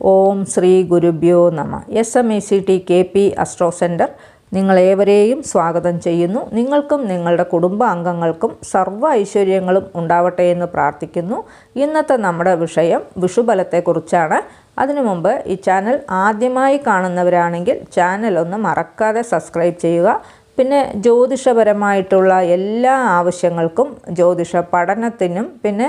ഓം ശ്രീ ഗുരുഭ്യോ നമ. S M A C T K P astro centre നിങ്ങളേവരെയും സ്വാഗതം ചെയ്യുന്നു. നിങ്ങൾക്കും നിങ്ങളുടെ കുടുംബാംഗങ്ങൾക്കും സർവ ഐശ്വര്യങ്ങളും ഉണ്ടാവട്ടെ എന്ന് പ്രാർത്ഥിക്കുന്നു. ഇന്നത്തെ നമ്മുടെ വിഷയം വിഷുബലത്തെക്കുറിച്ചാണ്. അതിനു മുമ്പ് ഈ ചാനൽ ആദ്യമായി കാണുന്നവരാണെങ്കിൽ ചാനൽ ഒന്ന് മറക്കാതെ സബ്സ്ക്രൈബ് ചെയ്യുക. പിന്നെ ജ്യോതിഷപരമായിട്ടുള്ള എല്ലാ ആവശ്യങ്ങൾക്കും ജ്യോതിഷ പഠനത്തിനും പിന്നെ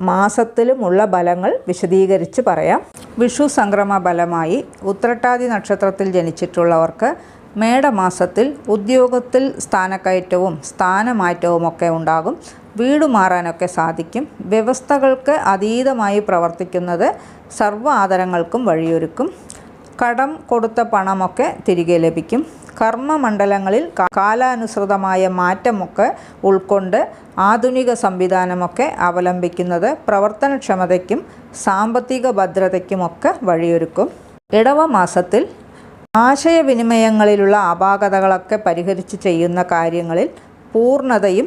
മാസത്തിലുമുള്ള ബലങ്ങൾ വിശദീകരിച്ച് പറയാം. വിഷു സംക്രമ ബലമായി ഉത്രട്ടാതി നക്ഷത്രത്തിൽ ജനിച്ചിട്ടുള്ളവർക്ക് മേടമാസത്തിൽ ഉദ്യോഗത്തിൽ സ്ഥാനക്കയറ്റവും സ്ഥാനമാറ്റവും ഒക്കെ ഉണ്ടാകും. വീട് മാറാനൊക്കെ സാധിക്കും. വ്യവസ്ഥകൾക്ക് അതീതമായി പ്രവർത്തിക്കുന്നത് സർവ ആദരങ്ങൾക്കും വഴിയൊരുക്കും. കടം കൊടുത്ത പണമൊക്കെ തിരികെ ലഭിക്കും. കർമ്മമണ്ഡലങ്ങളിൽ കാലാനുസൃതമായ മാറ്റമൊക്കെ ഉൾക്കൊണ്ട് ആധുനിക സംവിധാനമൊക്കെ അവലംബിക്കുന്നത് പ്രവർത്തനക്ഷമതയ്ക്കും സാമ്പത്തിക ഭദ്രതയ്ക്കുമൊക്കെ വഴിയൊരുക്കും. ഇടവ മാസത്തിൽ ആശയവിനിമയങ്ങളിലുള്ള അപാകതകളൊക്കെ പരിഹരിച്ച് ചെയ്യുന്ന കാര്യങ്ങളിൽ പൂർണതയും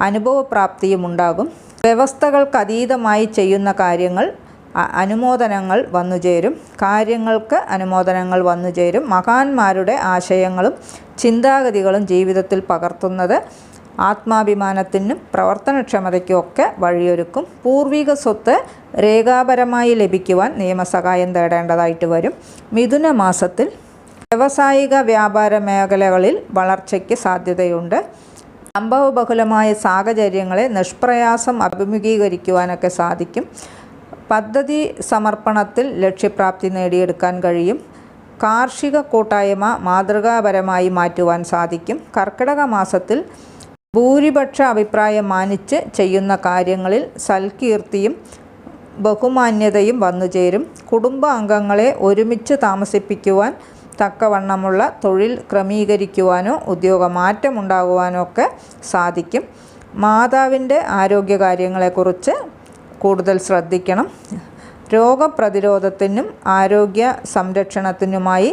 അനുഭവപ്രാപ്തിയും ഉണ്ടാകും വ്യവസ്ഥകൾക്കതീതമായി ചെയ്യുന്ന കാര്യങ്ങൾ അനുമോദനങ്ങൾ വന്നുചേരും കാര്യങ്ങൾക്ക് അനുമോദനങ്ങൾ വന്നുചേരും മഹാന്മാരുടെ ആശയങ്ങളും ചിന്താഗതികളും ജീവിതത്തിൽ പകർത്തുന്നത് ആത്മാഭിമാനത്തിനും പ്രവർത്തനക്ഷമതയ്ക്കും ഒക്കെ വഴിയൊരുക്കും. പൂർവിക സ്വത്ത് രേഖാപരമായി ലഭിക്കുവാൻ നിയമസഹായം തേടേണ്ടതായിട്ട് വരും. മിഥുന മാസത്തിൽ വ്യാവസായിക വ്യാപാര മേഖലകളിൽ വളർച്ചയ്ക്ക് സാധ്യതയുണ്ട്. സംഭവബഹുലമായ സാഹചര്യങ്ങളെ നിഷ്പ്രയാസം അഭിമുഖീകരിക്കുവാനൊക്കെ സാധിക്കും. പദ്ധതി സമർപ്പണത്തിൽ ലക്ഷ്യപ്രാപ്തി നേടിയെടുക്കാൻ കഴിയും. കാർഷിക കൂട്ടായ്മ മാതൃകാപരമായി മാറ്റുവാൻ സാധിക്കും. കർക്കിടക മാസത്തിൽ ഭൂരിപക്ഷ അഭിപ്രായം മാനിച്ച് ചെയ്യുന്ന കാര്യങ്ങളിൽ സൽകീർത്തിയും ബഹുമാന്യതയും വന്നുചേരും കുടുംബ അംഗങ്ങളെ ഒരുമിച്ച് താമസിപ്പിക്കുവാൻ തക്കവണ്ണമുള്ള തൊഴിൽ ക്രമീകരിക്കുവാനോ ഉദ്യോഗമാറ്റമുണ്ടാകുവാനോ ഒക്കെ സാധിക്കും. മാതാവിന്റെ ആരോഗ്യകാര്യങ്ങളെക്കുറിച്ച് കൂടുതൽ ശ്രദ്ധിക്കണം. രോഗപ്രതിരോധത്തിനും ആരോഗ്യ സംരക്ഷണത്തിനുമായി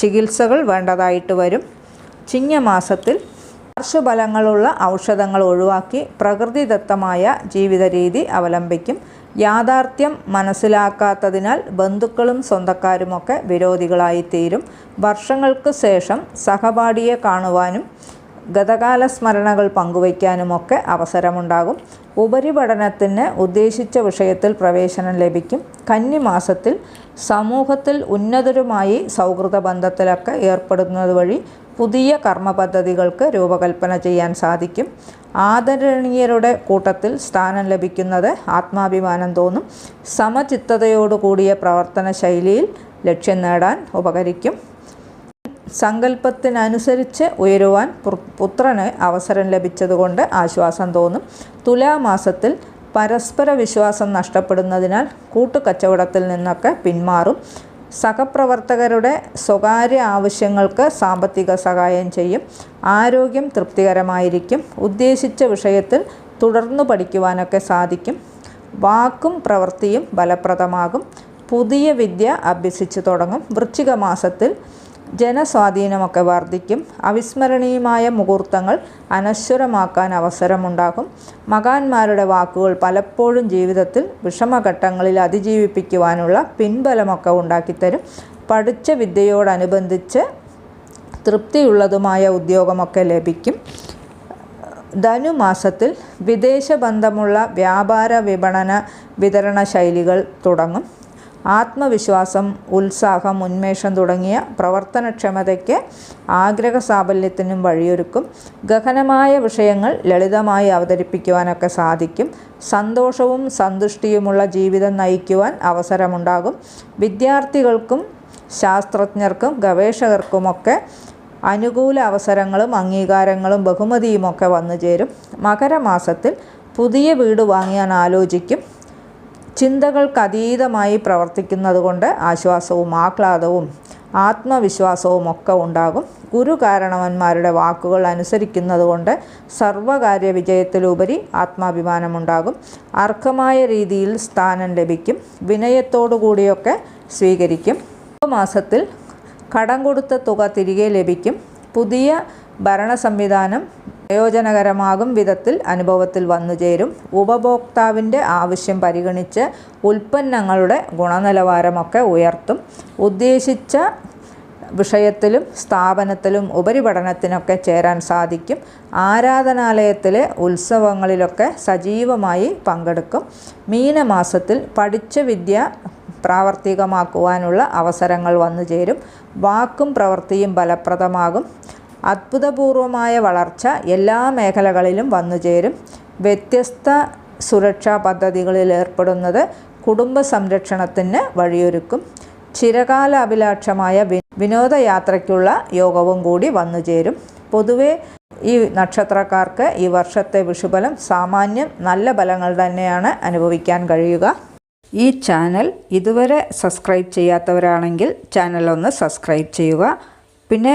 ചികിത്സകൾ വേണ്ടതായിട്ട് വരും. ചിങ്ങമാസത്തിൽ പാർശ്വഫലങ്ങളുള്ള ഔഷധങ്ങൾ ഒഴിവാക്കി പ്രകൃതിദത്തമായ ജീവിത രീതി അവലംബിക്കും. യാഥാർത്ഥ്യം മനസ്സിലാക്കാത്തതിനാൽ ബന്ധുക്കളും സ്വന്തക്കാരുമൊക്കെ വിരോധികളായിത്തീരും. വർഷങ്ങൾക്ക് ശേഷം സഹപാഠിയെ കാണുവാനും ഗതകാല സ്മരണകൾ പങ്കുവയ്ക്കാനുമൊക്കെ അവസരമുണ്ടാകും. ഉപരിപഠനത്തിന് ഉദ്ദേശിച്ച വിഷയത്തിൽ പ്രവേശനം ലഭിക്കും. കന്നിമാസത്തിൽ സമൂഹത്തിൽ ഉന്നതരുമായി സൗഹൃദ ബന്ധത്തിലൊക്കെ ഏർപ്പെടുന്നത് വഴി പുതിയ കർമ്മ പദ്ധതികൾക്ക് രൂപകൽപ്പന ചെയ്യാൻ സാധിക്കും. ആദരണീയരുടെ കൂട്ടത്തിൽ സ്ഥാനം ലഭിക്കുന്നത് ആത്മാഭിമാനം തോന്നും. സമചിത്തതയോടുകൂടിയ പ്രവർത്തന ശൈലിയിൽ ലക്ഷ്യം നേടാൻ ഉപകരിക്കും. സങ്കല്പത്തിനനുസരിച്ച് ഉയരുവാൻ പുത്രന് അവസരം ലഭിച്ചതുകൊണ്ട് ആശ്വാസം തോന്നും. തുലാമാസത്തിൽ പരസ്പര വിശ്വാസം നഷ്ടപ്പെടുന്നതിനാൽ കൂട്ടുകച്ചവടത്തിൽ നിന്നൊക്കെ പിന്മാറും. സഹപ്രവർത്തകരുടെ സ്വകാര്യ ആവശ്യങ്ങൾക്ക് സാമ്പത്തിക സഹായം ചെയ്യും. ആരോഗ്യം തൃപ്തികരമായിരിക്കും. ഉദ്ദേശിച്ച വിഷയത്തിൽ തുടർന്നു പഠിക്കുവാനൊക്കെ സാധിക്കും. വാക്കും പ്രവൃത്തിയും ഫലപ്രദമാകും. പുതിയ വിദ്യ അഭ്യസിച്ചു തുടങ്ങും. വൃശ്ചിക മാസത്തിൽ ജനസ്വാധീനമൊക്കെ വർദ്ധിക്കും. അവിസ്മരണീയമായ മുഹൂർത്തങ്ങൾ അനശ്വരമാക്കാൻ അവസരമുണ്ടാകും. മകാന്മാരുടെ വാക്കുകൾ പലപ്പോഴും ജീവിതത്തിൽ വിഷമഘട്ടങ്ങളിൽ അതിജീവിപ്പിക്കുവാനുള്ള പിൻബലമൊക്കെ ഉണ്ടാക്കിത്തരും. പഠിച്ച വിദ്യയോടനുബന്ധിച്ച് തൃപ്തിയുള്ളതുമായ ഉദ്യോഗമൊക്കെ ലഭിക്കും. ധനുമാസത്തിൽ വിദേശ ബന്ധമുള്ള വ്യാപാര വിപണന വിതരണ ശൈലികൾ തുടങ്ങും. ആത്മവിശ്വാസം ഉത്സാഹം ഉന്മേഷം തുടങ്ങിയ പ്രവർത്തനക്ഷമതയ്ക്ക് ആഗ്രഹ സാഫല്യത്തിനും വഴിയൊരുക്കും. ഗഹനമായ വിഷയങ്ങൾ ലളിതമായി അവതരിപ്പിക്കുവാനൊക്കെ സാധിക്കും. സന്തോഷവും സന്തുഷ്ടിയുമുള്ള ജീവിതം നയിക്കുവാൻ അവസരമുണ്ടാകും. വിദ്യാർത്ഥികൾക്കും ശാസ്ത്രജ്ഞർക്കും ഗവേഷകർക്കുമൊക്കെ അനുകൂല അവസരങ്ങളും അംഗീകാരങ്ങളും ബഹുമതിയുമൊക്കെ വന്നു ചേരും മകരമാസത്തിൽ പുതിയ വീട് വാങ്ങിയാൻ ആലോചിക്കും. ചിന്തകൾക്കതീതമായി പ്രവർത്തിക്കുന്നതുകൊണ്ട് ആശ്വാസവും ആഹ്ലാദവും ആത്മവിശ്വാസവും ഒക്കെ ഉണ്ടാകും. ഗുരു കാരണവന്മാരുടെ വാക്കുകൾ അനുസരിക്കുന്നതുകൊണ്ട് സർവകാര്യ വിജയത്തിലുപരി ആത്മാഭിമാനമുണ്ടാകും. അർഹമായ രീതിയിൽ സ്ഥാനം ലഭിക്കും. വിനയത്തോടു കൂടിയൊക്കെ സ്വീകരിക്കും. മാസത്തിൽ കടം കൊടുത്ത തുക തിരികെ ലഭിക്കും. പുതിയ ഭരണ സംവിധാനം പ്രയോജനകരമാകും വിധത്തിൽ അനുഭവത്തിൽ വന്നുചേരും ഉപഭോക്താവിന്റെ ആവശ്യം പരിഗണിച്ച് ഉൽപ്പന്നങ്ങളുടെ ഗുണനിലവാരമൊക്കെ ഉയർത്തും. ഉദ്ദേശിച്ച വിഷയത്തിലും സ്ഥാപനത്തിലും ഉപരിപഠനത്തിനൊക്കെ ചേരാൻ സാധിക്കും. ആരാധനാലയത്തിലെ ഉത്സവങ്ങളിലൊക്കെ സജീവമായി പങ്കെടുക്കും. മീനമാസത്തിൽ പഠിച്ച വിദ്യ പ്രാവർത്തികമാക്കുവാനുള്ള അവസരങ്ങൾ വന്നു ചേരും. വാക്കും പ്രവൃത്തിയും ഫലപ്രദമാകും. അത്ഭുതപൂർവമായ വളർച്ച എല്ലാ മേഖലകളിലും വന്നുചേരും വ്യത്യസ്ത സുരക്ഷാ പദ്ധതികളിൽ ഏർപ്പെടുന്നത് കുടുംബ സംരക്ഷണത്തിന് വഴിയൊരുക്കും. ചിരകാല അഭിലാഷമായ വിനോദയാത്രയ്ക്കുള്ള യോഗവും കൂടി വന്നുചേരും പൊതുവെ ഈ നക്ഷത്രക്കാർക്ക് ഈ വർഷത്തെ വിഷുബലം സാമാന്യം നല്ല ഫലങ്ങൾ തന്നെയാണ് അനുഭവിക്കാൻ കഴിയുക. ഈ ചാനൽ ഇതുവരെ സബ്സ്ക്രൈബ് ചെയ്യാത്തവരാണെങ്കിൽ ചാനൽ ഒന്ന് സബ്സ്ക്രൈബ് ചെയ്യുക. പിന്നെ